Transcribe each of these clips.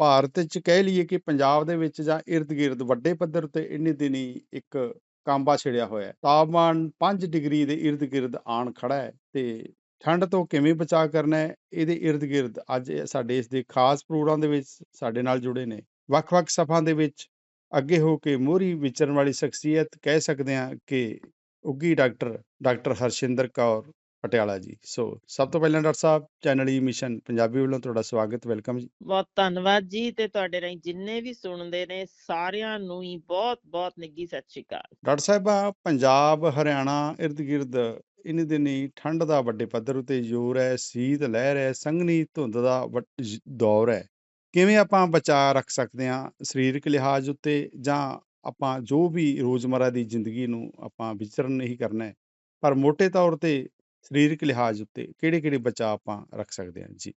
ਭਾਰਤ 'ਚ ਕਹਿ ਲਈਏ ਕਿ ਪੰਜਾਬ ਦੇ ਵਿੱਚ ਜਾਂ ਇਰਦ-ਗਿਰਦ ਵੱਡੇ ਪੱਧਰ 'ਤੇ ਇੰਨੇ ਦਿਨੀ ਇੱਕ ਕਾਂਬਾ ਛਿੜਿਆ ਹੋਇਆ ਹੈ। ਤਾਪਮਾਨ 5 ਡਿਗਰੀ ਦੇ ਇਰਦ-ਗਿਰਦ ਆਣ ਖੜਾ ਹੈ ਤੇ ਠੰਡ ਤੋਂ ਕਿਵੇਂ ਬਚਾਅ ਕਰਨਾ ਹੈ, ਇਹਦੇ ਇਰਦ-ਗਿਰਦ ਅੱਜ ਸਾਡੇ ਇਸ ਦੇ ਖਾਸ ਪ੍ਰੋਗਰਾਮ ਦੇ ਵਿੱਚ ਸਾਡੇ ਨਾਲ ਜੁੜੇ ਨੇ। ਵੱਖ-ਵੱਖ ਸਫ਼ਾਂ ਦੇ ਵਿੱਚ ਅੱਗੇ ਹੋ ਕੇ ਮੋਹਰੀ ਵਿਚਰਨ ਵਾਲੀ ਸ਼ਖਸੀਅਤ ਕਹਿ ਸਕਦੇ ਹਾਂ ਕਿ ਉੱਘੀ doctor, doctor Harshinder Kaur Patiala ji. So ਸਭ ਤੋਂ ਪਹਿਲਾਂ ਡਾਕਟਰ ਸਾਹਿਬ ਚੈਨਲ ਈ ਮਿਸ਼ਨ ਪੰਜਾਬੀ ਵੱਲੋਂ ਤੁਹਾਡਾ ਸਵਾਗਤ, ਵੈਲਕਮ ਜੀ। ਬਹੁਤ ਧੰਨਵਾਦ ਜੀ ਤੇ ਤੁਹਾਡੇ ਰਾਹੀਂ ਜਿੰਨੇ ਵੀ ਸੁਣਦੇ ਨੇ ਸਾਰਿਆਂ ਨੂੰ ਹੀ ਬਹੁਤ-ਬਹੁਤ ਨਿੱਘੀ ਸਤਿ ਸ਼੍ਰੀ ਅਕਾਲ। ਡਾਕਟਰ ਸਾਹਿਬਾ ਪੰਜਾਬ, ਹਰਿਆਣਾ ਇਰਦ-ਗਿਰਦ ਇੰਨੇ ਦਿਨੀ ਠੰਡ ਦਾ ਵੱਡੇ ਪੱਧਰ ਉੱਤੇ ਜ਼ੋਰ ਹੈ, ਸੀਤ ਲਹਿਰ ਹੈ, ਸੰਘਣੀ ਧੁੰਦ ਦਾ ਦੌਰ ਹੈ। ਕਿਵੇਂ ਆਪਾਂ ਬਚਾਅ ਰੱਖ ਸਕਦੇ ਹਾਂ ਸਰੀਰਕ ਲਿਹਾਜ਼ ਉੱਤੇ ਜਾਂ ਆਪਾਂ ਜੋ ਵੀ ਰੋਜ਼ਮर्रा ਦੀ ਜ਼ਿੰਦਗੀ ਨੂੰ ਆਪਾਂ ਵਿਚਰਨ ਨਹੀਂ ਕਰਨਾ ਪਰ ਮੋਟੇ ਤੌਰ ਤੇ ਸਰੀਰਕ ਲਿਹਾਜ਼ ਉੱਤੇ ਕਿਹੜੇ-ਕਿਹੜੇ ਬਚਾਅ ਆਪਾਂ ਰੱਖ ਸਕਦੇ ਹਾਂ? ਜੀ।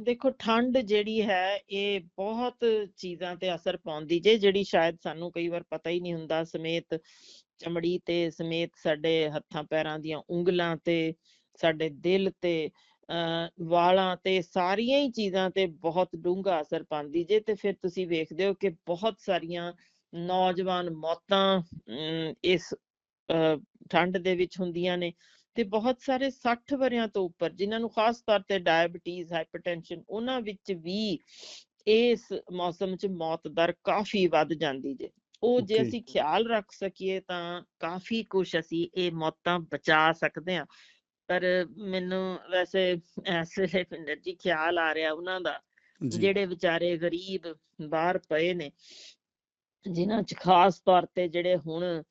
ਦੇਖੋ ਠੰਡ ਜਿਹੜੀ ਹੈ ਇਹ ਬਹੁਤ ਚੀਜ਼ਾਂ ਤੇ ਅਸਰ ਪਾਉਂਦੀ ਜੇ ਜਿਹੜੀ ਸ਼ਾਇਦ ਸਾਨੂੰ ਕਈ ਵਾਰ ਪਤਾ ਹੀ ਨਹੀਂ ਹੁੰਦਾ ਸਮੇਤ ਚਮੜੀ ਤੇ ਸਮੇਤ ਸਾਡੇ ਹੱਥਾਂ ਪੈਰਾਂ ਦੀਆਂ ਉਂਗਲਾਂ ਤੇ, ਸਾਡੇ ਦਿਲ ਤੇ, ਅ ਵਾਲਾਂ ਤੇ ਸਾਰੀਆਂ ਹੀ ਚੀਜ਼ਾਂ ਤੇ ਬਹੁਤ ਡੂੰਘਾ ਅਸਰ ਪਾਉਂਦੀ ਜੇ ਤੇ ਫਿਰ ਤੁਸੀਂ ਵੇਖਦੇ ਹੋ ਕਿ ਬਹੁਤ ਸਾਰੀਆਂ ਨੌਜਵਾਨ ਮੌਤਾਂ ਇਸ ਠੰਡ ਦੇ ਵਿੱਚ ਹੁੰਦੀਆਂ ਨੇ ਤੇ ਬਹੁਤ ਸਾਰੇ 60 ਵਰ੍ਹਿਆਂ ਤੋਂ ਉੱਪਰ ਜਿਨ੍ਹਾਂ ਨੂੰ ਖਾਸ ਤੌਰ ਤੇ ਡਾਇਬਟੀਜ਼, ਹਾਈਪਰਟੈਂਸ਼ਨ ਉਹਨਾਂ ਵਿੱਚ ਵੀ ਇਸ ਮੌਸਮ 'ਚ ਮੌਤ ਦਰ ਕਾਫੀ ਵੱਧ ਜਾਂਦੀ ਜੇ। ਉਹ ਜੇ। ਅਸੀਂ ਖਿਆਲ ਰੱਖ ਸਕੀਏ ਤਾਂ ਕਾਫੀ ਕੁਛ ਅਸੀਂ ਇਹ ਮੌਤਾਂ ਬਚਾ ਸਕਦੇ ਹਾਂ। ਪਰ ਮੈਨੂੰ ਵੈਸੇ ਪਿੰਦਰ ਜੀ ਖਿਆਲ ਆ ਰਿਹਾ ਉਹਨਾਂ ਦਾ। ਜਿਹੜੇ ਵਿਚਾਰੇ ਗਰੀਬ ਬਾਹਰ ਪਏ ਨੇ ਜਿਨ੍ਹਾਂ 'ਚ ਖਾਸ ਤੌਰ ਤੇ ਜਿਹੜੇ ਹੁਣ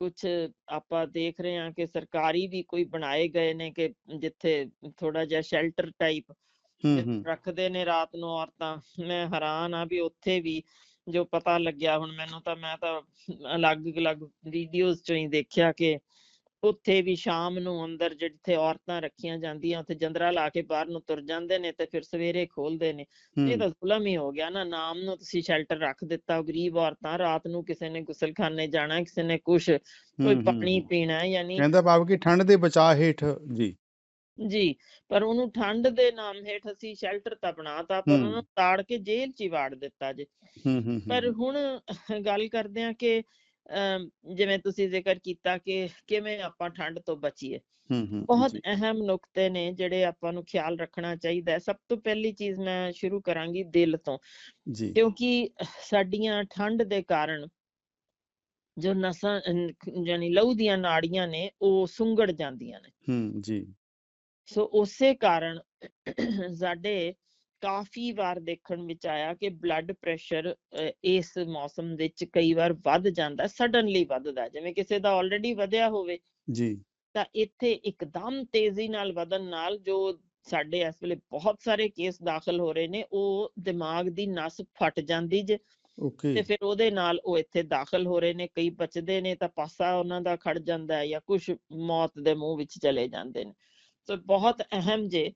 ਕੁਛ ਆਪਾਂ ਦੇਖ ਰਹੇ ਹਾਂ ਕਿ ਸਰਕਾਰੀ ਵੀ ਕੋਈ ਬਣਾਏ ਗਏ ਨੇ ਕਿ ਜਿੱਥੇ ਥੋੜਾ ਜਿਹਾ ਸ਼ੈਲਟਰ ਟਾਈਪ। ਰੱਖਦੇ ਨੇ ਰਾਤ ਨੂੰ ਔਰਤਾਂ। ਮੈਂ ਹੈਰਾਨ ਆ ਵੀ ਉੱਥੇ ਵੀ ਜੋ ਪਤਾ ਲੱਗਿਆ ਹੁਣ ਮੈਨੂੰ ਤਾਂ ਮੈਂ ਤਾਂ ਅਲੱਗ-ਅਲੱਗ ਵੀਡੀਓਜ਼ 'ਚੋਂ ਹੀ ਦੇਖਿਆ ਕਿ ਉੱਥੇ ਵੀ ਸ਼ਾਮ ਨੂੰ ਅੰਦਰ ਜਿੱਥੇ ਔਰਤਾਂ ਰੱਖੀਆਂ ਜਾਂਦੀਆਂ ਉੱਥੇ ਜੰਦਰਾ ਲਾ ਕੇ ਬਾਹਰ ਨੂੰ ਤੁਰ ਜਾਂਦੇ ਨੇ ਤੇ ਫਿਰ ਸਵੇਰੇ ਖੋਲਦੇ ਨੇ। ਇਹ। ਤਾਂ ਜ਼ੁਲਮ ਹੀ ਹੋ ਗਿਆ ਨਾ ਨਾਮ ਨੂੰ ਤੁਸੀਂ ਸ਼ੈਲਟਰ ਰੱਖ ਦਿੱਤਾ ਗਰੀਬ ਔਰਤਾਂ ਰਾਤ ਨੂੰ ਕਿਸੇ ਨੇ ਗੁਸਲਖਾਨੇ ਜਾਣਾ, ਕਿਸੇ ਨੇ ਕੁਛ, ਕੋਈ ਪਾਣੀ। ਪੀਣਾ ਯਾਨੀ ਕਹਿੰਦਾ ਭਾਵ ਕਿ ਠੰਡ ਦੇ ਬਚਾਅ ਹੇਠ ਜੀ। ਜੀ, ਪਰ ਉਹਨੂੰ ਠੰਡ ਦੇ ਨਾਮ ਹੇਠ ਅਸੀਂ ਸ਼ੈਲਟਰ ਤਾਂ ਬਣਾਤਾ ਪਰ ਉਹਨੂੰ। ਤਾੜ ਕੇ ਜੇਲ੍ਹ 'ਚ ਹੀ ਵਾੜ ਦਿੱਤਾ ਜੇ। ਹੂੰ, ਹੂੰ, ਪਰ। ਹੁਣ ਗੱਲ ਕਰਦੇ ਹਾਂ ਕਿ ਜਿਵੇਂ ਤੁਸੀਂ ਜ਼ਿਕਰ ਕੀਤਾ ਕਿ ਕਿਵੇਂ ਆਪਾਂ ਠੰਡ ਤੋਂ ਬਚੀਏ। ਬਹੁਤ। ਅਹਿਮ ਨੁਕਤੇ ਨੇ ਜਿਹੜੇ ਆਪਾਂ ਨੂੰ ਖਿਆਲ ਰੱਖਣਾ ਚਾਹੀਦਾ ਹੈ। ਸਭ ਤੋਂ ਪਹਿਲੀ ਚੀਜ਼ ਮੈਂ ਸ਼ੁਰੂ ਕਰਾਂਗੀ ਦਿਲ ਤੋਂ ਜੀ। ਕਿਉਂਕਿ ਸਾਡੀਆਂ ਠੰਡ ਦੇ ਕਾਰਨ ਜੋ ਨਸਾਂ ਯਾਨੀ ਲਹੂ ਦੀਆਂ ਨਾੜੀਆਂ ਨੇ ਉਹ ਸੁੰਗੜ ਜਾਂਦੀਆਂ ਨੇ। ਹੂੰ, ਜੀ। ਸੋ ਉਸੇ ਕਾਰਨ ਸਾਡੇ ਕਾਫੀ ਵਾਰ ਦੇਖਣ ਵਿੱਚ ਆਇਆ ਕਿ ਬਲੱਡ ਪ੍ਰੈਸ਼ਰ ਇਸ ਮੌਸਮ ਵਿੱਚ ਕਈ ਵਾਰ ਵੱਧ ਜਾਂਦਾ ਸਡਨਲੀ ਵੱਧਦਾ ਜਿਵੇਂ ਕਿਸੇ ਦਾ ਆਲਰੇਡੀ ਵਧਿਆ ਹੋਵੇ ਜੀ। ਤਾਂ ਇੱਥੇ ਇੱਕਦਮ ਤੇਜ਼ੀ ਨਾਲ ਵਧਣ ਨਾਲ ਜੋ ਸਾਡੇ ਇਸ ਵੇਲੇ ਬਹੁਤ ਸਾਰੇ ਕੇਸ ਦਾਖਲ ਹੋ ਰਹੇ ਨੇ ਉਹ ਦਿਮਾਗ ਦੀ ਨਸ ਫਟ ਜਾਂਦੀ ਜੇ ਤੇ ਓਕੇ। ਫਿਰ ਉਹਦੇ ਨਾਲ ਉਹ ਇੱਥੇ ਦਾਖਲ ਹੋ ਰਹੇ ਨੇ ਕਈ ਬਚਦੇ ਨੇ ਤਾਂ ਪਾਸਾ ਉਹਨਾਂ ਦਾ ਖੜ ਜਾਂਦਾ ਹੈ ਜਾਂ ਕੁਝ ਮੌਤ ਦੇ ਮੂੰਹ ਵਿੱਚ ਚਲੇ ਜਾਂਦੇ ਨੇ ਸੋ ਬਹੁਤ ਅਹਿਮ ਜੇ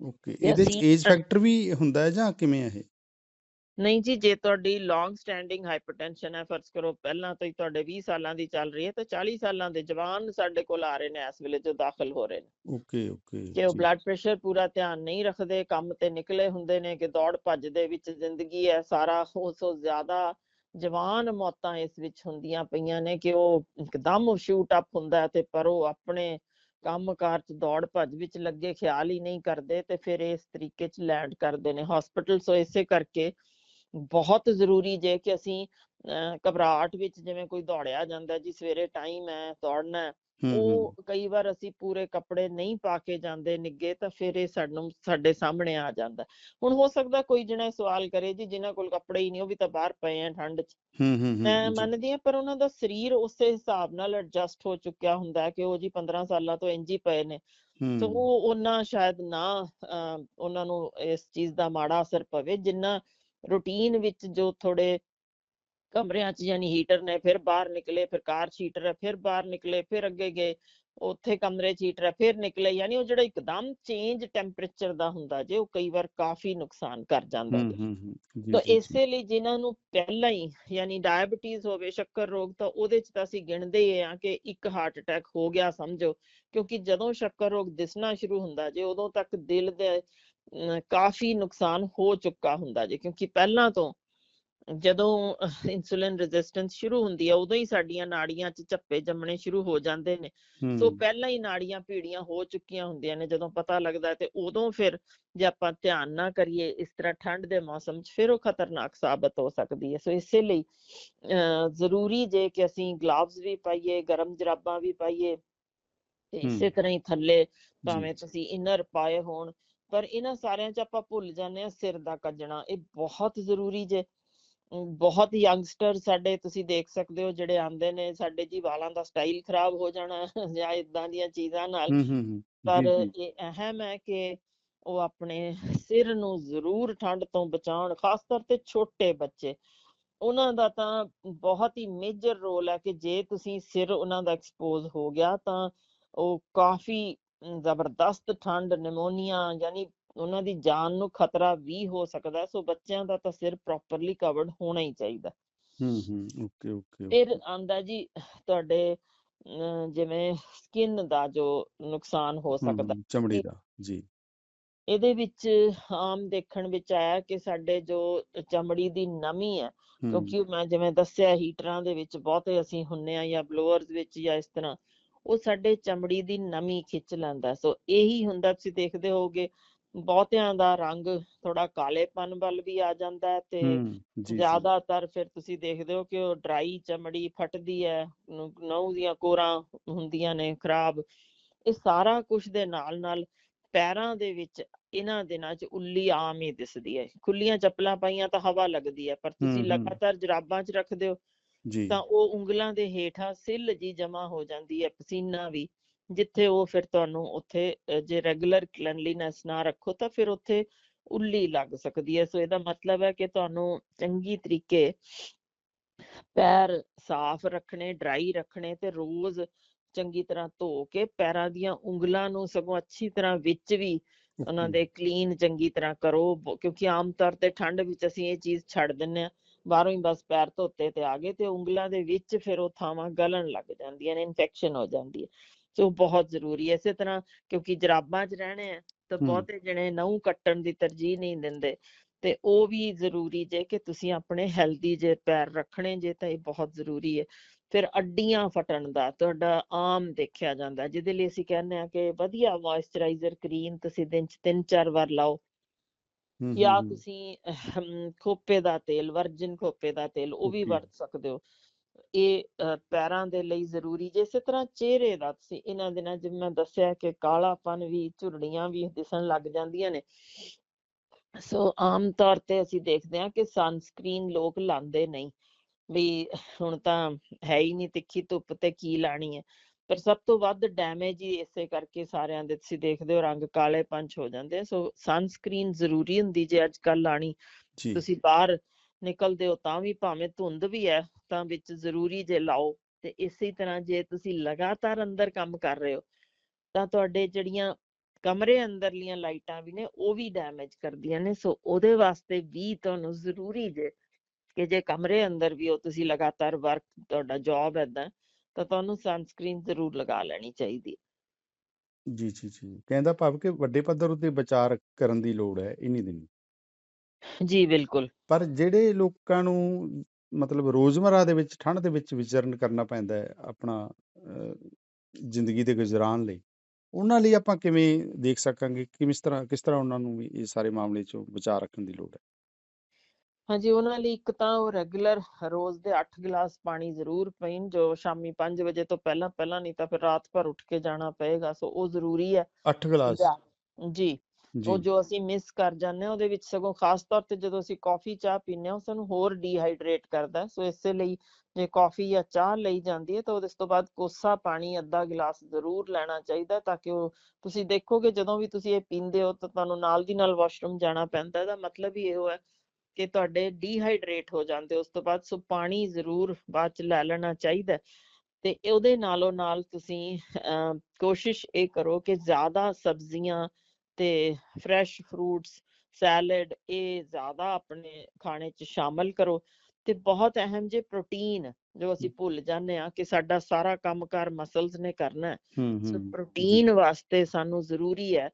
ਓਕੇ। ਇਹਦੇ 'ਚ ਅਸੀਂ ਏਜ ਫੈਕਟਰ ਵੀ ਹੁੰਦਾ ਹੈ ਜਾਂ ਕਿਵੇਂ ਹੈ ਇਹ? ਨਹੀਂ ਜੀ ਜੇ ਤੁਹਾਡੀ ਲੌਂਗ ਸਟੈਂਡਿੰਗ ਹਾਈਪਰਟੈਂਸ਼ਨ ਹੈ ਫਰਜ਼ ਕਰੋ ਪਹਿਲਾਂ ਤੋਂ ਹੀ ਤੁਹਾਡੇ 20 ਸਾਲਾਂ ਦੀ ਚੱਲ ਰਹੀ ਹੈ ਤਾਂ 40 ਸਾਲਾਂ ਦੇ ਜਵਾਨ ਸਾਡੇ ਕੋਲ ਆ ਰਹੇ ਨੇ ਇਸ ਵੇਲੇ ਜੋ ਦਾਖਲ ਹੋ ਰਹੇ ਨੇ ਓਕੇ, ਓਕੇ। ਕਿ ਉਹ ਜੀ। ਬਲੱਡ ਪ੍ਰੈਸ਼ਰ ਪੂਰਾ ਧਿਆਨ ਨਹੀਂ ਰੱਖਦੇ ਕੰਮ ਤੇ ਨਿਕਲੇ ਹੁੰਦੇ ਨੇ ਕਿ ਦੌੜ ਭੱਜ ਦੇ ਵਿੱਚ ਜ਼ਿੰਦਗੀ ਹੈ ਸਾਰਾ ਉਹ ਸੋ ਜ਼ਿਆਦਾ ਜਵਾਨ ਮੌਤਾਂ ਇਸ ਵਿੱਚ ਹੁੰਦੀਆਂ ਪਈਆਂ ਨੇ ਕਿ ਉਹ ਇੱਕਦਮ ਸ਼ੂਟ ਅਪ ਹੁੰਦਾ ਹੈ ਤੇ ਪਰ ਉਹ ਆਪਣੇ ਕੰਮਕਾਰ 'ਚ ਦੌੜ ਭੱਜ ਵਿੱਚ ਲੱਗੇ ਖਿਆਲ ਹੀ ਨਹੀਂ ਕਰਦੇ ਤੇ ਫਿਰ ਇਸ ਤਰੀਕੇ 'ਚ ਲੈਂਡ ਕਰਦੇ ਨੇ। ਹਸਪੀਟਲ ਸੋ ਇਸੇ ਕਰਕੇ ਬਹੁਤ ਜ਼ਰੂਰੀ ਜੇ ਕਿ ਅਸੀਂ ਅ, ਘਬਰਾਹਟ ਵਿੱਚ ਜਿਵੇਂ ਕੋਈ ਦੌੜਿਆ ਜਾਂਦਾ ਜੀ ਸਵੇਰੇ ਟਾਈਮ ਹੈ ਦੌੜਨਾ ਉਹ ਕਈ ਵਾਰ ਅਸੀਂ ਪੂਰੇ ਕੱਪੜੇ ਨਹੀਂ ਪਾ ਕੇ ਜਾਂਦੇ ਨਿੱਗੇ ਤਾਂ ਫਿਰ ਇਹ ਸਾਨੂੰ ਸਾਡੇ ਸਾਹਮਣੇ ਆ ਜਾਂਦਾ ਹੁਣ ਹੋ ਸਕਦਾ ਕੋਈ ਜਣਾ ਸਵਾਲ ਕਰੇ ਜੀ ਜਿਨ੍ਹਾਂ ਕੋਲ ਕੱਪੜੇ ਹੀ ਨਹੀਂ ਉਹ ਵੀ ਤਾਂ ਬਾਹਰ ਪਏ ਆ ਠੰਡ 'ਚ ਹੂੰ, ਹੂੰ, ਮੈਂ। ਮੰਨਦੀ ਹਾਂ ਪਰ ਉਹਨਾਂ ਦਾ ਸਰੀਰ ਉਸੇ ਹਿਸਾਬ ਨਾਲ ਐਡਜਸਟ ਹੋ ਚੁੱਕਿਆ ਹੁੰਦਾ ਕਿ ਉਹ ਜੀ 15 ਸਾਲਾਂ ਤੋਂ ਇੰਜ ਹੀ ਪਏ ਨੇ ਸੋ। ਉਹ ਉਹਨਾਂ ਸ਼ਾਇਦ ਨਾ ਉਹਨਾਂ ਨੂੰ ਇਸ ਚੀਜ਼ ਦਾ ਮਾੜਾ ਅਸਰ ਪਵੇ ਜਿੰਨਾ ਰੂਟੀਨ ਵਿੱਚ ਜੋ ਥੋੜੇ ਕਮਰਿਆਂ 'ਚ ਯਾਨੀ ਹੀਟਰ ਨੇ ਫਿਰ ਬਾਹਰ ਨਿਕਲੇ ਫਿਰ ਕਾਰ 'ਚ ਹੀਟਰ ਹੈ ਫਿਰ ਬਾਹਰ ਨਿਕਲੇ ਫਿਰ ਅੱਗੇ ਗਏ ਉੱਥੇ ਕਮਰੇ 'ਚ ਹੀਟਰ ਹੈ ਫਿਰ ਨਿਕਲੇ ਯਾਨੀ ਉਹ ਜਿਹੜਾ ਇੱਕਦਮ ਚੇਂਜ ਟੈਂਪਰੇਚਰ ਦਾ ਹੁੰਦਾ ਜੇ ਉਹ ਕਈ ਵਾਰ ਕਾਫੀ ਨੁਕਸਾਨ ਕਰ ਜਾਂਦਾ ਹੂੰ, ਜੇ ਤਾਂ। ਇਸੇ ਲਈ ਜਿਨ੍ਹਾਂ ਨੂੰ ਪਹਿਲਾਂ ਹੀ ਯਾਨੀ ਡਾਇਬਟੀਜ਼ ਹੋਵੇ ਸ਼ੱਕਰ ਰੋਗ ਤਾਂ ਉਹਦੇ 'ਚ ਤਾਂ ਅਸੀਂ ਗਿਣਦੇ ਹੀ ਆ ਕਿ ਇੱਕ ਹਾਰਟ ਅਟੈਕ ਹੋ ਗਿਆ ਸਮਝੋ ਕਿਉਂਕਿ ਜਦੋਂ ਸ਼ੱਕਰ ਰੋਗ ਦਿਸਣਾ ਸ਼ੁਰੂ ਹੁੰਦਾ ਜੇ ਉਦੋਂ ਤੱਕ ਦਿਲ ਦੇ ਕਾਫੀ ਨੁਕਸਾਨ ਹੋ ਚੁੱਕਾ ਹੁੰਦਾ ਜੇ ਕਿਉਂਕਿ ਪਹਿਲਾਂ ਤੋਂ ਜਦੋਂ ਇਨਸੂਲਿਨ ਰੈਜ਼ਿਸਟੈਂਸ ਸ਼ੁਰੂ ਹੁੰਦੀ ਹੈ ਉਦੋਂ ਹੀ ਸਾਡੀਆਂ ਨਾੜੀਆਂ 'ਚ ਝੱਪੇ ਜੰਮਣੇ ਸ਼ੁਰੂ ਹੋ ਜਾਂਦੇ ਨੇ। ਸੋ ਪਹਿਲਾਂ ਹੀ ਨਾੜੀਆਂ ਭੀੜੀਆਂ ਹੋ ਚੁੱਕੀਆਂ ਹੁੰਦੀਆਂ ਨੇ ਜਦੋਂ ਪਤਾ ਲੱਗਦਾ ਤੇ ਉਦੋਂ ਫਿਰ ਜੇ ਆਪਾਂ ਧਿਆਨ ਨਾ ਕਰੀਏ ਇਸ ਤਰ੍ਹਾਂ ਠੰਡ ਦੇ ਮੌਸਮ 'ਚ ਫਿਰ ਉਹ ਖਤਰਨਾਕ ਸਾਬਤ ਹੋ ਸਕਦੀ ਹੈ। ਸੋ ਇਸੇ ਲਈ ਜ਼ਰੂਰੀ ਜੇ ਕਿ ਅਸੀਂ ਗਲਾਵਜ਼ ਵੀ ਪਾਈਏ ਗਰਮ ਜਰਾਬਾਂ ਵੀ ਪਾਈਏ ਤੇ ਇਸੇ ਤਰ੍ਹਾਂ ਹੀ ਥੱਲੇ ਭਾਵੇਂ ਤੁਸੀਂ ਇਨਰ ਪਾਏ ਹੋਣ ਪਰ ਇਹਨਾਂ ਸਾਰਿਆਂ 'ਚ ਆਪਾਂ ਭੁੱਲ ਜਾਂਦੇ ਆ ਸਿਰ ਦਾ ਕੱਜਣਾ ਇਹ ਬਹੁਤ ਜ਼ਰੂਰੀ ਜੇ। ਬਹੁਤ ਯੰਗਸਟਰ ਸਾਡੇ ਤੁਸੀਂ ਦੇਖ ਸਕਦੇ ਹੋ ਜਿਹੜੇ ਆਂਦੇ ਨੇ ਸਾਡੇ ਜੀ ਵਾਲਾਂ ਦਾ ਸਟਾਈਲ ਖਰਾਬ ਹੋ ਜਾਣਾ ਜਾਂ ਇਦਾਂ ਦੀਆਂ ਚੀਜ਼ਾਂ ਨਾਲ। ਪਰ ਇਹ ਅਹਿਮ ਹੈ ਕਿ ਉਹ ਆਪਣੇ ਸਿਰ ਨੂੰ ਜ਼ਰੂਰ ਠੰਡ ਤੋਂ ਬਚਾਉਣ ਖਾਸ ਤੌਰ ਤੇ ਛੋਟੇ ਬੱਚੇ। ਉਹਨਾਂ ਦਾ ਤਾਂ ਬਹੁਤ ਹੀ ਮੇਜਰ ਰੋਲ ਹੈ ਕਿ ਜੇ ਤੁਸੀਂ ਸਿਰ ਉਹਨਾਂ ਦਾ ਐਕਸਪੋਜ਼ ਹੋ ਗਿਆ ਤਾਂ ਉਹ ਕਾਫੀ ਜ਼ਬਰਦਸਤ ਠੰਡ ਨਿਮੋਨੀਆ ਯਾਨੀ ਉਹਨਾਂ ਦੀ ਜਾਨ ਨੂੰ ਖਤਰਾ ਵੀ ਹੋ ਸਕਦਾ। ਸੋ ਬੱਚਿਆਂ ਦਾ ਤਾਂ ਸਿਰ ਪ੍ਰੋਪਰਲੀ ਕਵਰਡ ਹੋਣਾ ਹੀ ਚਾਹੀਦਾ। ਹੂੰ ਹੂੰ ਓਕੇ ਓਕੇ ਫਿਰ ਆਂਦਾ ਜੀ ਤੁਹਾਡੇ ਜਿਵੇਂ ਸਕਿਨ ਦਾ ਜੋ ਨੁਕਸਾਨ ਹੋ ਸਕਦਾ। ਚਮੜੀ ਦਾ ਜੀ। ਇਹਦੇ ਵਿੱਚ ਆਮ ਦੇਖਣ ਵਿੱਚ ਆਇਆ ਕਿ ਸਾਡੇ ਜੋ ਚਮੜੀ ਦੀ ਨਮੀ ਹੈ ਕਿਉਂਕਿ ਮੈਂ ਜਿਵੇਂ ਦੱਸਿਆ ਹੀਟਰਾਂ ਦੇ ਵਿੱਚ ਬਹੁਤੇ ਅਸੀਂ ਹੁੰਨੇ ਆ ਜਾਂ ਬਲੋਅਰਸ ਵਿੱਚ ਜਾਂ ਇਸ ਤਰ੍ਹਾਂ ਉਹ ਸਾਡੇ ਚਮੜੀ ਦੀ ਨਮੀ ਖਿੱਚ ਲੈਂਦਾ। ਸੋ ਇਹੀ ਹੁੰਦਾ ਤੁਸੀਂ ਦੇਖਦੇ ਹੋਵੋਗੇ ਬਹੁਤਿਆਂ ਦਾ ਰੰਗ ਥੋੜਾ ਕਾਲੇਪਨ ਵੱਲ ਵੀ ਆ ਜਾਂਦਾ ਹੈ ਤੇ ਜ਼ਿਆਦਾਤਰ ਫਿਰ ਤੁਸੀਂ ਦੇਖਦੇ ਹੋ ਕਿ ਉਹ ਡਰਾਈ ਚਮੜੀ ਫਟਦੀ ਹੈ ਨਹੁ ਦੀਆਂ ਕੋਰਾਂ ਹੁੰਦੀਆਂ ਨੇ ਖਰਾਬ। ਇਹ ਸਾਰਾ ਕੁਝ ਦੇ ਨਾਲ ਨਾਲ ਪੈਰਾਂ ਦੇ ਵਿੱਚ ਇਹਨਾਂ ਦਿਨਾਂ 'ਚ ਉੱਲੀ ਆਮ ਹੀ ਦਿਸਦੀ ਹੈ। ਖੁੱਲੀਆਂ ਚੱਪਲਾਂ ਪਾਈਆਂ ਤਾਂ ਹਵਾ ਲੱਗਦੀ ਹੈ ਪਰ ਤੁਸੀਂ ਲਗਾਤਾਰ ਜਰਾਬਾਂ 'ਚ ਰੱਖਦੇ ਹੋ ਜੀ। ਤਾਂ ਉਹ ਉਂਗਲਾਂ ਦੇ ਹੇਠਾਂ ਸਿੱਲ ਜੀ ਜਮਾ ਹੋ ਜਾਂਦੀ ਹੈ ਪਸੀਨਾ ਵੀ। ਜਿੱਥੇ ਉਹ ਫਿਰ ਤੁਹਾਨੂੰ ਉੱਥੇ ਜੇ ਰੈਗੂਲਰ ਕਲੈਨਲੀਨੈਸ ਨਾ ਰੱਖੋ ਤਾਂ ਫਿਰ ਉੱਥੇ ਉੱਲੀ ਲੱਗ ਸਕਦੀ ਹੈ। ਸੋ ਇਹਦਾ ਮਤਲਬ ਹੈ ਕਿ ਤੁਹਾਨੂੰ ਚੰਗੀ ਤਰੀਕੇ ਪੈਰ ਸਾਫ਼ ਰੱਖਣੇ ਡਰਾਈ ਰੱਖਣੇ ਤੇ ਰੋਜ਼ ਚੰਗੀ ਤਰ੍ਹਾਂ ਧੋ ਕੇ ਪੈਰਾਂ ਦੀਆਂ ਉਂਗਲਾਂ ਨੂੰ ਸਗੋਂ ਅੱਛੀ ਤਰ੍ਹਾਂ ਵਿੱਚ ਵੀ ਉਹਨਾਂ ਦੇ ਕਲੀਨ ਚੰਗੀ ਤਰ੍ਹਾਂ ਕਰੋ। ਕਿਉਂਕਿ ਆਮ ਤੌਰ ਤੇ ਠੰਡ ਵਿੱਚ ਅਸੀਂ ਇਹ ਚੀਜ਼ ਛੱਡ ਦਿੰਨੇ ਆ ਬਾਹਰੋਂ ਹੀ ਬਸ ਪੈਰ ਧੋਤੇ ਤੇ ਆ ਗਏ ਤੇ ਉਂਗਲਾਂ ਦੇ ਵਿੱਚ ਫਿਰ ਉਹ ਥਾਵਾਂ ਗਲਣ ਲੱਗ ਜਾਂਦੀਆਂ ਨੇ ਇਨਫੈਕਸ਼ਨ ਹੋ ਜਾਂਦੀ ਹੈ। ਸੋ ਬਹੁਤ ਜ਼ਰੂਰੀ ਹੈ। ਇਸੇ ਤਰ੍ਹਾਂ ਕਿਉਂਕਿ ਜਰਾਬਾਂ 'ਚ ਰਹਿਣੇ ਆ ਤਾਂ ਬਹੁਤੇ ਜਣੇ ਨਹੁੰ ਕੱਟਣ ਦੀ ਤਰਜੀਹ ਨਹੀਂ ਦਿੰਦੇ। ਤੇ ਉਹ ਵੀ ਜ਼ਰੂਰੀ ਜੇ ਕਿ ਤੁਸੀਂ ਆਪਣੇ ਹੈਲਦੀ ਜੇ ਪੈਰ ਰੱਖਣੇ ਜੇ ਤਾਂ ਇਹ ਬਹੁਤ ਜ਼ਰੂਰੀ ਹੈ। ਫਿਰ ਅੱਡੀਆਂ ਫਟਣ ਦਾ ਤੁਹਾਡਾ ਆਮ ਦੇਖਿਆ ਜਾਂਦਾ। ਜਿਹਦੇ ਲਈ ਅਸੀਂ ਕਹਿੰਦੇ ਆ ਕਿ ਵਧੀਆ ਮੋਇਸਚਰਾਈਜ਼ਰ ਕਰੀਮ ਤੁਸੀਂ ਦਿਨ 'ਚ ਤਿੰਨ ਚਾਰ ਵਾਰ ਲਾਓ। ਜਾਂ ਤੁਸੀਂ ਖੋਪੇ ਦਾ ਤੇਲ ਵਰਜਿਨ ਖੋਪੇ ਦਾ ਤੇਲ ਉਹ ਵੀ ਵਰਤ ਸਕਦੇ ਹੋ। ਇਹ ਪੈਰਾਂ ਦੇ ਲਈ ਜ਼ਰੂਰੀ ਜੇ ਇਸੇ ਤਰ੍ਹਾਂ ਚਿਹਰੇ ਦਾ ਤੁਸੀਂ ਇਹਨਾਂ ਦਿਨਾਂ ਜਿਵੇਂ ਮੈਂ ਦੱਸਿਆ ਕਿ ਕਾਲਾਪਨ ਵੀ ਝੁਰੜੀਆਂ ਵੀ ਦਿਸਣ ਲੱਗ ਜਾਂਦੀਆਂ ਨੇ। ਸੋ ਆਮ ਤੌਰ ਤੇ ਅਸੀਂ ਦੇਖਦੇ ਹਾਂ ਕਿ ਸਨਸਕ੍ਰੀਨ ਲੋਕ ਲਾਉਂਦੇ ਨਹੀਂ। ਵੀ ਹੁਣ ਤਾਂ ਹੈ ਹੀ ਨਹੀਂ ਤਿੱਖੀ ਧੁੱਪ ਤੇ ਕੀ ਲਾਣੀ ਹੈ। ਪਰ ਸਭ ਤੋਂ ਵੱਧ ਡੈਮੇਜ ਹੀ ਇਸੇ ਕਰਕੇ ਸਾਰਿਆਂ ਦੇ ਤੁਸੀਂ ਦੇਖਦੇ ਹੋ ਰੰਗ ਕਾਲੇ ਪੰਚ ਹੋ ਜਾਂਦੇ ਸੋ ਸਨਸਕ੍ਰੀਨ ਜ਼ਰੂਰੀ ਹੁੰਦੀ ਜੇ ਅੱਜ ਕੱਲ ਲਾਣੀ। ਤੁਸੀਂ ਬਾਹਰ ਨਿਕਲਦੇ ਹੋ ਤਾਂ ਵੀ ਭਾਵੇਂ ਧੁੰਦ ਵੀ ਹੈ, ਤਾਂ ਵਿੱਚ ਜ਼ਰੂਰੀ ਜੇ ਲਾਓ ਤੇ ਇਸੇ ਤਰ੍ਹਾਂ ਜੇ ਤੁਸੀਂ ਲਗਾਤਾਰ ਅੰਦਰ ਕੰਮ ਕਰ ਰਹੇ ਹੋ, ਤਾਂ ਤੁਹਾਡੇ ਜਿਹੜੀਆਂ ਕਮਰੇ ਅੰਦਰਲੀਆਂ ਲਾਈਟਾਂ ਵੀ ਨੇ, ਉਹ ਵੀ ਡੈਮੇਜ ਕਰਦੀਆਂ ਨੇ, ਸੋ ਉਹਦੇ ਵਾਸਤੇ ਵੀ ਤੁਹਾਨੂੰ ਜ਼ਰੂਰੀ ਜੇ ਕਿ ਜੇ ਕਮਰੇ ਅੰਦਰ ਵੀ ਹੋ, ਤੁਸੀਂ ਲਗਾਤਾਰ ਵਰਕ ਤੁਹਾਡਾ ਜੌਬ ਏਦਾਂ ਤਾਂ ਤੁਹਾਨੂੰ ਸਨਸਕ੍ਰੀਨ ਜ਼ਰੂਰ ਲਗਾ ਲੈਣੀ ਚਾਹੀਦੀ ਹੈ। ਜੀ ਜੀ ਜੀ। ਕਹਿੰਦਾ ਭਾਵ ਕਿ ਵੱਡੇ ਪੱਧਰ ਉੱਤੇ ਵਿਚਾਰ ਕਰਨ ਦੀ ਲੋੜ ਹੈ, ਇਨੀ ਦਿਨ। ਜੀ ਬਿਲਕੁਲ। ਪਰ ਜਿਹੜੇ ਲੋਕਾਂ ਨੂੰ ਮਤਲਬ ਰੋਜ਼ਮਰਾ ਦੇ ਵਿੱਚ ਠੰਡ ਦੇ ਵਿੱਚ ਵਿਚਰਨ ਕਰਨਾ ਪੈਂਦਾ ਹੈ ਆਪਣਾ ਜ਼ਿੰਦਗੀ ਦੇ ਗੁਜ਼ਰਾਨ ਲਈ ਉਹਨਾਂ ਲਈ ਆਪਾਂ ਕਿਵੇਂ ਦੇਖ ਸਕਾਂਗੇ? ਕਿਸ ਤਰ੍ਹਾਂ ਕਿਸ ਤਰ੍ਹਾਂ ਉਹਨਾਂ ਨੂੰ ਵੀ ਇਹ ਸਾਰੇ ਮਾਮਲੇ 'ਚੋਂ ਵਿਚਾਰ ਰੱਖਣ ਦੀ ਲੋੜ ਹੈ? ਹਾਂਜੀ ਉਹਨਾਂ ਲਈ ਇੱਕ ਤਾਂ ਉਹ ਰੈਗੂਲਰ ਰੋਜ਼ ਦੇ 8 ਗਿਲਾਸ ਪਾਣੀ ਜ਼ਰੂਰ ਪੀਣ ਜੋ ਸ਼ਾਮੀ 5 ਵਜੇ ਤੋਂ ਪਹਿਲਾਂ ਪਹਿਲਾਂ ਨਹੀਂ ਤਾਂ ਫਿਰ ਰਾਤ ਭਰ ਉੱਠ ਕੇ ਜਾਣਾ ਪਏਗਾ ਸੋ ਉਹ ਜ਼ਰੂਰੀ ਹੈ 8 ਗਲਾਸ? ਜਾਂ ਜੀ। ਉਹ ਜੀ ਅਸੀਂ ਮਿਸ ਕਰ ਜਾਂਦੇ ਹਾਂ ਉਹਦੇ ਵਿੱਚ ਸਗੋਂ ਖਾਸ ਤੌਰ ਤੇ ਜਦੋਂ ਅਸੀਂ ਕਾਫੀ ਚਾਹ ਪੀਂਦੇ ਹਾਂ ਸਾਨੂੰ ਹੋਰ ਡੀਹਾਈਡਰੇਟ ਕਰਦਾ। ਸੋ ਇਸੇ ਲਈ ਜੇ ਕਾਫੀ ਜਾਂ ਚਾਹ ਲਈ ਜਾਂਦੀ ਹੈ ਤਾਂ ਉਹਦੇ ਤੋਂ ਬਾਅਦ ਕੋਸਾ ਪਾਣੀ ਅੱਧਾ ਗਿਲਾਸ ਜ਼ਰੂਰ ਲੈਣਾ ਚਾਹੀਦਾ ਤਾਂ ਕਿ ਉਹ ਤੁਸੀਂ ਦੇਖੋਗੇ ਜਦੋਂ ਵੀ ਤੁਸੀਂ ਇਹ ਪੀਂਦੇ ਹੋ ਤਾਂ ਤੁਹਾਨੂੰ ਨਾਲ ਦੀ ਨਾਲ ਵਾਸ਼ਰੂਮ ਜਾਣਾ ਪੈਂਦਾ ਇਹਦਾ ਮਤਲਬ ਹੀ ਇਹੋ ਹੈ ਕਿ ਤੁਹਾਡੇ ਡੀਹਾਈਡਰੇਟ ਹੋ ਜਾਂਦੇ ਉਸ ਤੋਂ ਬਾਅਦ ਸੋ ਪਾਣੀ ਜ਼ਰੂਰ ਬਾਅਦ ਚ ਲੈ ਲੈਣਾ ਚਾਹੀਦਾ। ਤੇ ਉਹਦੇ ਨਾਲੋਂ ਨਾਲ ਤੁਸੀਂ ਕੋਸ਼ਿਸ਼ ਇਹ ਕਰੋ ਕਿ ਜ਼ਿਆਦਾ ਸਬਜ਼ੀਆਂ ਤੇ ਫਰੈਸ਼ ਫਰੂਟਸ ਸੈਲਡ ਇਹ ਜ਼ਿਆਦਾ ਆਪਣੇ ਖਾਣੇ 'ਚ ਸ਼ਾਮਲ ਕਰੋ ਤੇ ਬਹੁਤ ਅਹਿਮ ਜੇ ਪ੍ਰੋਟੀਨ ਜੋ ਅਸੀਂ ਭੁੱਲ ਜਾਂਦੇ ਆ ਕਿ ਸਾਡਾ ਸਾਰਾ ਕੰਮਕਾਰ ਮਸਲਸ ਨੇ ਕਰਨਾ ਸੋ ਪ੍ਰੋਟੀਨ ਵਾਸਤੇ ਸਾਨੂੰ ਜ਼ਰੂਰੀ ਹੈ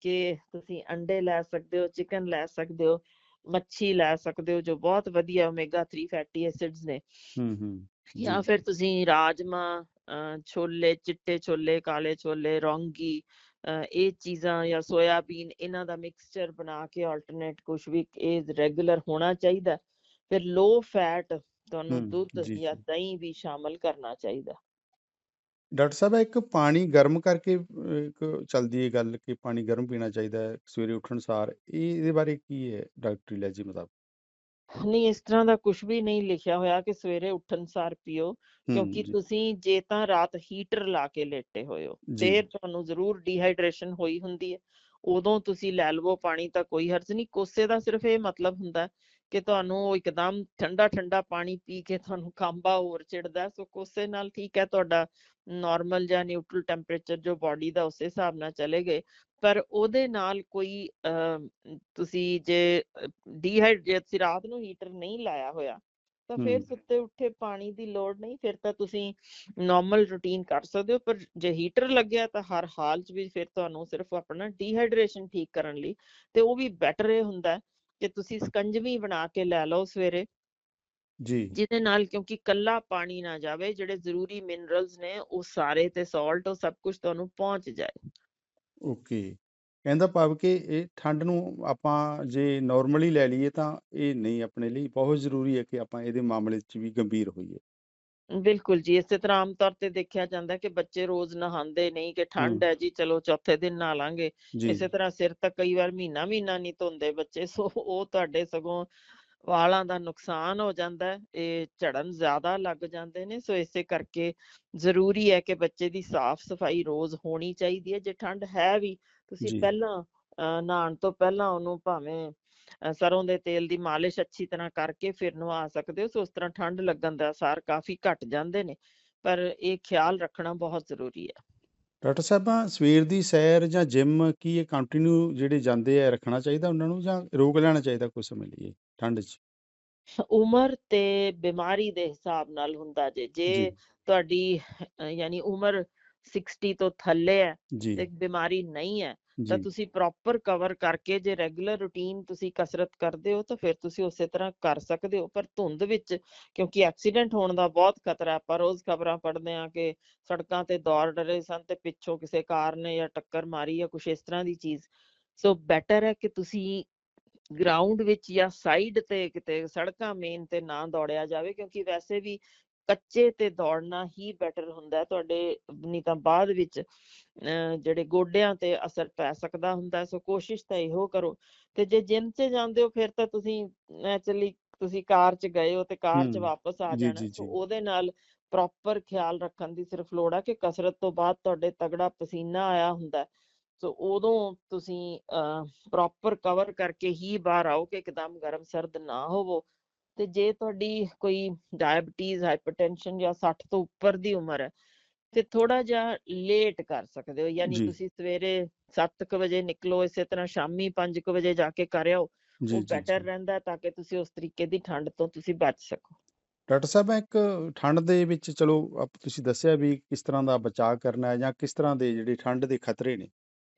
ਕੇ ਤੁਸੀਂ ਅੰਡੇ ਲੈ ਸਕਦੇ ਹੋ ਚਿਕਨ ਲੈ ਸਕਦੇ ਹੋ ਮੱਛੀ ਲੈ ਸਕਦੇ ਹੋ ਜੋ ਬਹੁਤ ਵਧੀਆ ਓਮੇਗਾ 3 ਫੈਟੀ ਐਸਿਡਸ ਨੇ। ਹੂੰ ਹੂੰ। ਜਾਂ। ਫਿਰ ਤੁਸੀਂ ਰਾਜਮਾ ਛੋਲੇ ਚਿੱਟੇ ਛੋਲੇ ਕਾਲੇ ਛੋਲੇ ਰੋਂਗੀ ਇਹ ਚੀਜ਼ਾਂ ਜਾਂ ਸੋਇਆਬੀਨ ਇਹਨਾਂ ਦਾ ਮਿਕਸਚਰ ਬਣਾ ਕੇ ਆਲਟਰਨੇਟ ਕੁਝ ਵੀ ਇਹ ਰੈਗੂਲਰ ਹੋਣਾ ਚਾਹੀਦਾ। ਫਿਰ ਲੋ ਫੈਟ ਤੁਹਾਨੂੰ ਦੁੱਧ ਜੀ ਦਹੀਂ ਵੀ ਸ਼ਾਮਲ ਕਰਨਾ ਚਾਹੀਦਾ। ਡਾਕਟਰ ਸਾਹਿਬ ਇੱਕ ਪਾਣੀ ਗਰਮ ਕਰਕੇ ਚੱਲਦੀ ਹੈ ਗੱਲ ਕਿ ਪਾਣੀ ਗਰਮ ਪੀਣਾ ਚਾਹੀਦਾ ਹੈ ਸਵੇਰੇ ਉੱਠਣ ਸਾਰ ਇਹ ਇਹਦੇ ਬਾਰੇ ਕੀ ਹੈ ਡਾਕਟਰੀ ਇਲਾਜੀ ਮੁਤਾਬਕ? ਨਹੀਂ ਇਸ ਤਰ੍ਹਾਂ ਦਾ ਕੁਝ ਵੀ ਨਹੀਂ ਲਿਖਿਆ ਹੋਇਆ ਕਿ ਸਵੇਰੇ ਉੱਠਣ ਸਾਰ ਪੀਓ ਕਿਉਂਕਿ ਤੁਸੀਂ ਜੇ ਤਾਂ ਰਾਤ ਹੀਟਰ ਲਾ ਕੇ ਲੇਟੇ ਹੋਏ ਹੋ ਫਿਰ ਤੁਹਾਨੂੰ ਜ਼ਰੂਰ ਡੀਹਾਈਡਰੇਸ਼ਨ ਹੋਈ ਹੁੰਦੀ ਹੈ। ਉਦੋਂ ਤੁਸੀਂ ਲੈ ਲਵੋ ਪਾਣੀ ਤਾਂ ਕੋਈ ਹਰਜ ਨਹੀਂ, ਕੋਸੇ ਦਾ ਸਿਰਫ ਇਹ ਮਤਲਬ ਹੁੰਦਾ ਕਿ ਤੁਹਾਨੂੰ ਉਹ ਇੱਕਦਮ ਠੰਡਾ ਠੰਡਾ ਪਾਣੀ ਪੀ ਕੇ ਤੁਹਾਨੂੰ ਕਾਂਬਾ ਹੋਰ ਚਿੜਦਾ, ਸੋ ਕੋਸੇ ਨਾਲ ਠੀਕ ਹੈ ਤੁਹਾਡਾ ਨਾਰਮਲ ਜਾਂ ਨਿਊਟਰਲ ਟੈਂਪਰੇਚਰ ਜੋ ਬਾਡੀ ਦਾ ਉਸੇ ਹਿਸਾਬ ਨਾਲ ਚਲੇ ਗਏ, ਪਰ ਉਹਦੇ ਨਾਲ ਕੋਈ ਤੁਸੀਂ ਜੇ ਡੀਹਾਈਡ ਜੇ ਰਾਤ ਨੂੰ ਹੀਟਰ ਨਹੀਂ ਲਾਇਆ ਹੋਇਆ ਤਾਂ ਫਿਰ ਸੁੱਤੇ ਉੱਠੇ ਪਾਣੀ ਦੀ ਲੋੜ ਨਹੀਂ ਫਿਰ ਤਾਂ ਤੁਸੀਂ ਨਾਰਮਲ ਰੂਟੀਨ ਕਰ ਸਕਦੇ ਹੋ ਪਰ ਜੇ ਹੀਟਰ ਲੱਗਿਆ ਤਾਂ ਹਰ ਹਾਲ 'ਚ ਵੀ ਫਿਰ ਤੁਹਾਨੂੰ ਸਿਰਫ ਆਪਣਾ ਡੀਹਾਈਡਰੇਸ਼ਨ ਠੀਕ ਕਰਨ ਲਈ ਤੇ ਉਹ ਵੀ ਬੈਟਰ ਇਹ ਹੁੰਦਾ ਕਿ ਤੁਸੀਂ ਸਕੰਜਵੀ ਬਣਾ ਕੇ ਲੈ ਲਓ ਸਵੇਰੇ। ਜੀ। ਜਿਹਦੇ ਨਾਲ ਕਿਉਂਕਿ ਕੱਲਾ ਪਾਣੀ ਨਾ ਜਾਵੇ ਜਿਹੜੇ ਜ਼ਰੂਰੀ ਮਿਨਰਲਸ ਨੇ ਉਹ ਸਾਰੇ ਤੇ ਸਾਲਟ ਉਹ ਸਭ ਕੁਝ ਤੁਹਾਨੂੰ ਪਹੁੰਚ ਜਾਏ। ਓਕੇ। ਕਹਿੰਦਾ ਭਾਵ ਕਿ ਇਹ ਠੰਡ ਨੂੰ ਆਪਾਂ ਜੇ ਨਾਰਮਲੀ ਲੈ ਲਈਏ ਤਾਂ ਇਹ ਨਹੀਂ ਆਪਣੇ ਲਈ ਬਹੁਤ ਜ਼ਰੂਰੀ ਹੈ ਕਿ ਆਪਾਂ ਇਹਦੇ ਮਾਮਲੇ 'ਚ ਵੀ ਗੰਭੀਰ ਹੋਈਏ। ਬਿਲਕੁਲ ਜੀ ਇਸੇ ਤਰ੍ਹਾਂ ਆਮ ਤੌਰ ਤੇ ਦੇਖਿਆ ਜਾਂਦਾ ਕਿ ਬੱਚੇ ਰੋਜ਼ ਨਹਾਉਂਦੇ ਨਹੀਂ ਕਿ ਠੰਡ ਹੂੰ। ਜੀ ਚਲੋ ਚੌਥੇ ਦਿਨ ਨਹਾ ਲਾਂਗੇ। ਇਸੇ ਤਰ੍ਹਾਂ ਸਿਰ ਤਾਂ ਕਈ ਵਾਰ ਮਹੀਨਾ ਮਹੀਨਾ ਨਹੀਂ ਧੋਂਦੇ ਬੱਚੇ ਸੋ ਉਹ ਤੁਹਾਡੇ ਸਗੋਂ ਵਾਲਾਂ ਦਾ ਨੁਕਸਾਨ ਹੋ ਜਾਂਦਾ ਹੈ ਇਹ ਝੜਨ ਜ਼ਿਆਦਾ ਲੱਗ ਜਾਂਦੇ ਨੇ ਸੋ ਇਸੇ ਕਰਕੇ ਜ਼ਰੂਰੀ ਹੈ ਕਿ ਬੱਚੇ ਦੀ ਸਾਫ਼ ਸਫ਼ਾਈ ਰੋਜ਼ ਹੋਣੀ ਚਾਹੀਦੀ ਹੈ ਜੇ ਠੰਡ ਹੈ ਵੀ ਤੁਸੀਂ ਪਹਿਲਾਂ ਅਹ, ਨਹਾਉਣ ਤੋਂ ਪਹਿਲਾਂ ਉਹਨੂੰ ਭਾਵੇਂ ਸਰੋਂ ਦੇ ਤੇਲ ਦੀ ਮਾਲਿਸ਼ ਅੱਛੀ ਤਰ੍ਹਾਂ ਕਰਕੇ ਫਿਰ ਨਵਾ ਸਕਦੇ ਹੋ ਸੋ ਉਸ ਤਰ੍ਹਾਂ ਠੰਡ ਲੱਗਣ ਦਾ ਅਸਾਰ ਕਾਫੀ ਘਟ ਜਾਂਦੇ ਨੇ ਪਰ ਇਹ ਖਿਆਲ ਰੱਖਣਾ ਬਹੁਤ ਜ਼ਰੂਰੀ ਹੈ। ਡਾਕਟਰ ਸਾਹਿਬਾਂ ਸਵੇਰ ਦੀ ਸੈਰ ਜਾਂ ਜਿਮ ਕੀ ਇਹ ਕੰਟੀਨਿਊ ਜਿਹੜੇ ਜਾਂਦੇ ਆ ਰੱਖਣਾ ਚਾਹੀਦਾ ਉਹਨਾਂ ਨੂੰ ਜਾਂ ਰੋਕ ਲੈਣਾ ਚਾਹੀਦਾ ਕੁਝ ਸਮੇਂ ਲਈ ਠੰਡ 'ਚ? ਉਮਰ ਤੇ ਬਿਮਾਰੀ ਦੇ ਹਿਸਾਬ ਨਾਲ ਹੁੰਦਾ ਜੇ ਜੀ ਤੁਹਾਡੀ ਯਾਨੀ ਉਮਰ 60 ਤੋਂ ਥੱਲੇ ਹੈ ਤੇ ਬਿਮਾਰੀ ਨਹੀਂ ਹੈ ਤਾਂ ਤੁਸੀਂ ਪ੍ਰੋਪਰ ਕਵਰ ਕਰਕੇ ਜੇ ਰੈਗੂਲਰ ਰੂਟੀਨ ਤੁਸੀਂ ਕਸਰਤ ਕਰਦੇ ਹੋ ਤਾਂ ਫਿਰ ਤੁਸੀਂ ਉਸੇ ਤਰ੍ਹਾਂ ਕਰ ਸਕਦੇ ਹੋ ਪਰ ਧੁੰਦ ਵਿੱਚ ਕਿਉਂਕਿ ਐਕਸੀਡੈਂਟ ਹੋਣ ਦਾ ਬਹੁਤ ਖਤਰਾ ਹੈ ਆਪਾਂ ਰੋਜ਼ ਖਬਰਾਂ ਪੜ੍ਹਦੇ ਹਾਂ ਕਿ ਸੜਕਾਂ ਤੇ ਦੌੜ ਰਹੇ ਸਨ ਤੇ ਪਿੱਛੋਂ ਕਿਸੇ ਕਾਰ ਨੇ ਜਾਂ ਟੱਕਰ ਮਾਰੀ ਜਾਂ ਕੁਛ ਇਸ ਤਰ੍ਹਾਂ ਦੀ ਚੀਜ਼। ਸੋ ਬੈਟਰ ਹੈ ਕਿ ਤੁਸੀਂ ਗਰਾਊਂਡ ਵਿੱਚ ਜਾਂ ਸਾਈਡ ਤੇ ਕਿਤੇ ਸੜਕਾਂ ਮੇਨ ਤੇ ਨਾ ਦੌੜਿਆ ਜਾਵੇ ਕਿਉਂਕਿ ਵੈਸੇ ਵੀ ਕੱਚੇ ਤੇ ਦੌੜਨਾ ਹੀ ਬੈਟਰ ਹੁੰਦਾ ਹੈ ਤੁਹਾਡੇ ਨਹੀਂ ਤਾਂ ਬਾਅਦ ਵਿੱਚ ਜਿਹੜੇ ਗੋਡਿਆਂ ਤੇ ਅਸਰ ਪੈ ਸਕਦਾ ਹੁੰਦਾ। ਸੋ ਕੋਸ਼ਿਸ਼ ਤਾਂ ਇਹੋ ਕਰੋ ਤੇ ਜੇ ਜਿਮ 'ਚ ਜਾਂਦੇ ਹੋ ਫਿਰ ਤਾਂ ਤੁਸੀਂ ਨੈਚੁਰਲੀ ਤੁਸੀਂ ਕਾਰ 'ਚ ਗਏ ਹੋ ਤੇ ਕਾਰ 'ਚ ਵਾਪਸ ਆ ਜਾਣਾ ਸੋ ਉਹਦੇ ਨਾਲ ਪ੍ਰੋਪਰ ਖਿਆਲ ਰੱਖਣ ਦੀ ਸਿਰਫ ਲੋੜ ਹੈ ਕਿ ਕਸਰਤ ਤੋਂ ਬਾਅਦ ਤੁਹਾਡੇ ਤਗੜਾ ਪਸੀਨਾ ਆਇਆ ਹੁੰਦਾ। ਸੋ ਉਦੋਂ ਤੁਸੀਂ ਪ੍ਰੋਪਰ ਕਵਰ ਕਰਕੇ ਹੀ ਬਾਹਰ ਆਓ ਕਿ ਇੱਕਦਮ ਗਰਮ ਸਰਦ ਨਾ ਹੋਵੋ ਤੇ ਜੇ ਤੁਹਾਡੀ ਕੋਈ ਡਾਇਬੀਟੀਜ਼ ਹਾਈਪਰਟੈਂਸ਼ਨ ਜਾਂ 60 ਤੋਂ ਉੱਪਰ ਦੀ ਉਮਰ ਹੈ ਤੇ ਥੋੜਾ ਜਿਹਾ ਲੇਟ ਕਰ ਸਕਦੇ ਹੋ ਯਾਨੀ ਤੁਸੀਂ ਸਵੇਰੇ 7:00 ਵਜੇ ਨਿਕਲੋ ਇਸੇ ਤਰ੍ਹਾਂ ਸ਼ਾਮੀ 5:00 ਵਜੇ ਜਾ ਕੇ ਕਰ ਆਓ ਉਹ ਬੈਟਰ ਰਹਿੰਦਾ ਤਾਂ ਕਿ ਤੁਸੀਂ ਉਸ ਤਰੀਕੇ ਦੀ ਠੰਡ ਤੋਂ ਤੁਸੀਂ ਬਚ ਸਕੋ। ਡਾਕਟਰ ਸਾਹਿਬ ਇੱਕ ਠੰਡ ਦੇ ਵਿੱਚ ਚਲੋ ਆਪ ਤੁਸੀਂ ਦੱਸਿਆ ਵੀ ਕਿਸ ਤਰ੍ਹਾਂ ਦਾ ਬਚਾਅ ਕਰਨਾ ਹੈ ਜਾਂ ਕਿਸ ਤਰ੍ਹਾਂ ਦੇ ਜਿਹੜੇ ਠੰਡ ਦੇ ਖਤਰੇ ਨੇ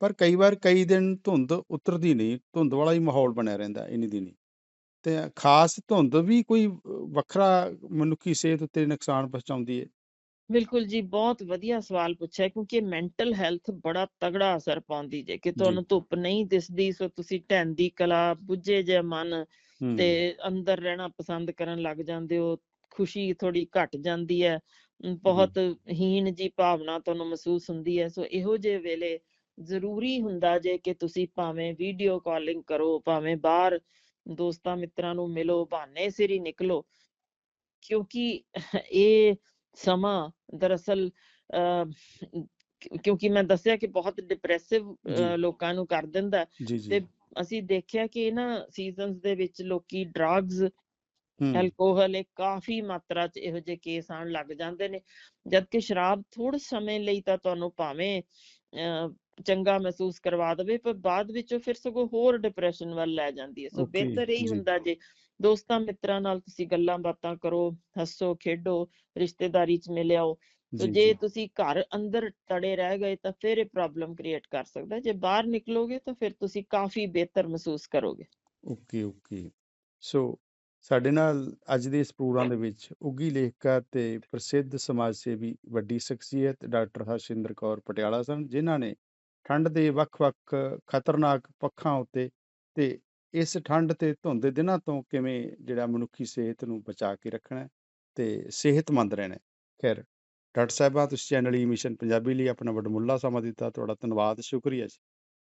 ਪਰ ਕਈ ਵਾਰ ਕਈ ਦਿਨ ਧੁੰਦ ਉਤਰਦੀ ਨਹੀਂ ਧੁੰਦ ਵਾਲਾ ਹੀ ਮਾਹੌਲ ਬਣਿਆ ਰਹਿੰਦਾ ਇੰਨੀ ਦਿਨੀ ਤੇ ਖਾਸ ਧੁੰਦ ਵੀ ਕੋਈ ਵੱਖਰਾ ਮਨੁੱਖੀ ਸਿਹਤ ਉੱਤੇ ਨੁਕਸਾਨ ਪਹੁੰਚਾਉਂਦੀ ਹੈ ਬਿਲਕੁਲ ਜੀ ਬਹੁਤ ਵਧੀਆ ਸਵਾਲ ਪੁੱਛਿਆ ਕਿਉਂਕਿ ਮੈਂਟਲ ਹੈਲਥ ਬੜਾ ਤਗੜਾ ਅਸਰ ਪਾਉਂਦੀ ਜੇ ਕਿ ਜੀ। ਤੁਹਾਨੂੰ ਧੁੱਪ ਨਹੀਂ ਦਿਸਦੀ ਸੋ ਤੁਸੀਂ ਢਹਿੰਦੀ ਕਲਾ ਬੁੱਝੇ ਜੇ ਮਨ ਤੇ ਅੰਦਰ ਰਹਿਣਾ ਪਸੰਦ ਕਰਨ ਲੱਗ ਜਾਂਦੇ ਹੋ ਖੁਸ਼ੀ ਥੋੜੀ ਘਟ ਜਾਂਦੀ ਹੈ ਜੀ। ਬਹੁਤ ਹੀਣ ਜੀ ਭਾਵਨਾ ਤੁਹਾਨੂੰ ਮਹਿਸੂਸ ਹੁੰਦੀ ਹੈ ਸੋ ਇਹੋ ਜਿਹੇ ਵੇਲੇ ਜ਼ਰੂਰੀ ਹੁੰਦਾ ਜੇ ਕਿ ਤੁਸੀਂ ਭਾਵੇਂ ਵੀਡੀਓ ਕਾਲਿੰਗ ਕਰੋ ਭਾਵੇਂ ਬਾਹਰ ਦੋਸਤਾਂ ਮਿੱਤਰਾਂ ਨੂੰ ਮਿਲੋ ਬਹਾਨੇ ਸਿਰ ਹੀ ਨਿਕਲੋ। ਕਿਉਂਕਿ ਇਹ ਸਮਾਂ ਦਰਅਸਲ ਕਿਉਂਕਿ ਮੈਂ ਦੱਸਿਆ ਕਿ ਬਹੁਤ ਡਿਪਰੈਸਿਵ ਲੋਕਾਂ ਨੂੰ ਕਰ ਦਿੰਦਾ ਤੇ ਅਸੀਂ ਦੇਖਿਆ ਕਿ ਇਹਨਾਂ ਸੀਜ਼ਨਸ ਦੇ ਵਿੱਚ ਲੋਕੀ ਡਰੱਗਸ ਹੂੰ। ਐਲਕੋਹਲ ਇਹ ਕਾਫੀ ਮਾਤਰਾ 'ਚ ਇਹੋ ਜਿਹੇ ਕੇਸ ਆਉਣ ਲੱਗ ਜਾਂਦੇ ਨੇ। ਜਦਕਿ ਸ਼ਰਾਬ ਥੋੜੇ ਸਮੇਂ ਲਈ ਤਾਂ ਤੁਹਾਨੂੰ ਭਾਵੇਂ ਅਹ, ਚੰਗਾ ਮਹਿਸੂਸ ਕਰਵਾ ਦੇਵੇ ਪਰ ਬਾਅਦ ਵਿੱਚੋਂ ਫਿਰ ਸਗੋਂ ਹੋਰ ਡਿਪਰੈਸ਼ਨ ਵੱਲ ਲੈ ਜਾਂਦੀ ਹੈ ਸੋ ਬਿਹਤਰ ਇਹੀ ਹੁੰਦਾ ਜੇ ਦੋਸਤਾਂ ਮਿੱਤਰਾਂ ਨਾਲ ਤੁਸੀਂ ਗੱਲਾਂ ਬਾਤਾਂ ਕਰੋ ਹੱਸੋ ਖੇਡੋ ਰਿਸ਼ਤੇਦਾਰੀ 'ਚ ਮਿਲ ਆਓ ਸੋ ਜੀ। ਤੁਸੀਂ ਘਰ ਅੰਦਰ ਤੜੇ ਰਹਿ ਗਏ ਤਾਂ ਫਿਰ ਇਹ ਪ੍ਰੋਬਲਮ ਕ੍ਰੀਏਟ ਕਰ ਸਕਦਾ। ਜੇ ਬਾਹਰ ਨਿਕਲੋਗੇ ਤਾਂ ਫਿਰ ਤੁਸੀਂ ਕਾਫੀ ਬਿਹਤਰ ਮਹਿਸੂਸ ਕਰੋਗੇ ਓਕੇ, ਓਕੇ। ਸੋ ਸਾਡੇ ਨਾਲ ਅੱਜ ਦੇ ਇਸ ਪ੍ਰੋਗਰਾਮ ਦੇ ਵਿੱਚ ਉੱਘੀ ਲੇਖਿਕਾ ਤੇ ਪ੍ਰਸਿੱਧ ਸਮਾਜ ਸੇਵੀ ਵੱਡੀ ਸ਼ਖਸੀਅਤ ਡਾਕਟਰ ਹਰਸ਼ਿੰਦਰ ਕੌਰ ਪਟਿਆਲਾ ਸਨ, ਜਿਨ੍ਹਾਂ ਨੇ ਠੰਡ ਦੇ ਵੱਖ-ਵੱਖ ਖਤਰਨਾਕ ਪੱਖਾਂ ਉੱਤੇ ਤੇ ਇਸ ਠੰਡ ਤੇ ਧੁੰਦ ਦੇ ਦਿਨਾਂ ਤੋਂ ਕਿਵੇਂ ਜਿਹੜਾ ਮਨੁੱਖੀ ਸਿਹਤ ਨੂੰ ਬਚਾ ਕੇ ਰੱਖਣਾ ਤੇ ਸਿਹਤਮੰਦ ਰਹਿਣਾ ਹੈ। ਖੈਰ ਡਾਕਟਰ ਸਾਹਿਬਾ ਤੁਸੀਂ ਚੈਨਲ ਈ ਮਿਸ਼ਨ ਪੰਜਾਬੀ ਲਈ ਆਪਣਾ ਵਡਮੁੱਲਾ ਸਮਾਂ ਦਿੱਤਾ ਤੁਹਾਡਾ ਧੰਨਵਾਦ ਸ਼ੁਕਰੀਆ ਜੀ।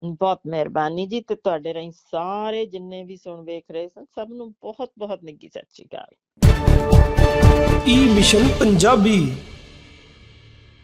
ਬਹੁਤ ਮਿਹਰਬਾਨੀ ਜੀ ਤੇ ਤੁਹਾਡੇ ਰਾਹੀਂ ਸਾਰੇ ਜਿੰਨੇ ਵੀ ਸੁਣ ਵੇਖ ਰਹੇ ਸਨ ਸਭ ਨੂੰ ਬਹੁਤ ਬਹੁਤ ਨਿੱਘੀ ਸਤਿ ਸ਼੍ਰੀ ਅਕਾਲ। ਈ ਮਿਸ਼ਨ ਪੰਜਾਬੀ।